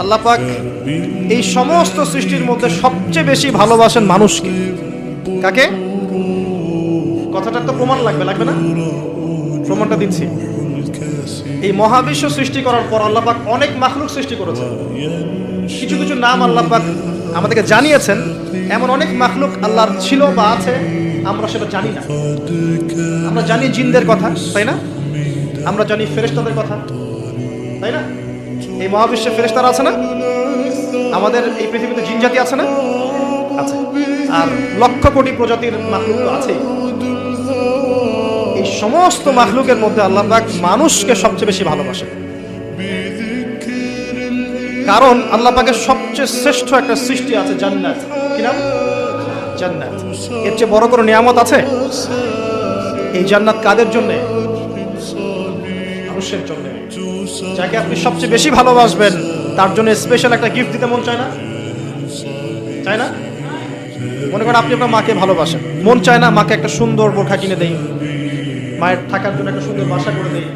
আল্লাহ পাক এই সমস্ত সৃষ্টির মধ্যে সবচেয়ে বেশি ভালোবাসেন মানুষকে। কাকে? কথাটার তো প্রমাণ লাগবে লাগবে না? প্রমাণটা দিচ্ছি। এই মহাবিশ্ব সৃষ্টি করার পর আল্লাহ পাক অনেক মাখলুক সৃষ্টি করেছেন। কিছু কিছু নাম আল্লাহ পাক আমাদেরকে জানিয়েছেন। এমন অনেক মাখলুক আল্লাহর ছিল বা আছে, আমরা সেটা জানি না। আমরা জানি জিনদের কথা, তাই না? আমরা জানি ফেরেস্তাদের কথা, তাই না? এই মহাবিশ্বে ফেরেশতারা আছে না? আমাদের এই পৃথিবীতে জিন জাতি আছে না? আছে। আর লক্ষ কোটি প্রজাতির মাখলুক তো আছেই এই সমস্ত মাহলুকের মধ্যে আল্লাহ মানুষকে সবচেয়ে বেশি ভালোবাসে। কারণ আল্লাহ পাকের সবচেয়ে শ্রেষ্ঠ একটা সৃষ্টি আছে জান্নাত। জান্নাত। এর চেয়ে বড় কোনো নিয়ামত আছে? এই জান্নাত কাদের জন্য? মানুষের জন্য। যাকে আপনি সবচেয়ে বেশি ভালোবাসবেন তার জন্য স্পেশাল একটা গিফট দিতে মন চায় না? চায় না? মনে করেন আপনি আপনার মাকে ভালোবাসেন। মন চায় না মাকে একটা সুন্দর বোরখা কিনে দেই। মায়ের থাকার জন্য একটা সুন্দর বাসা করে দেই।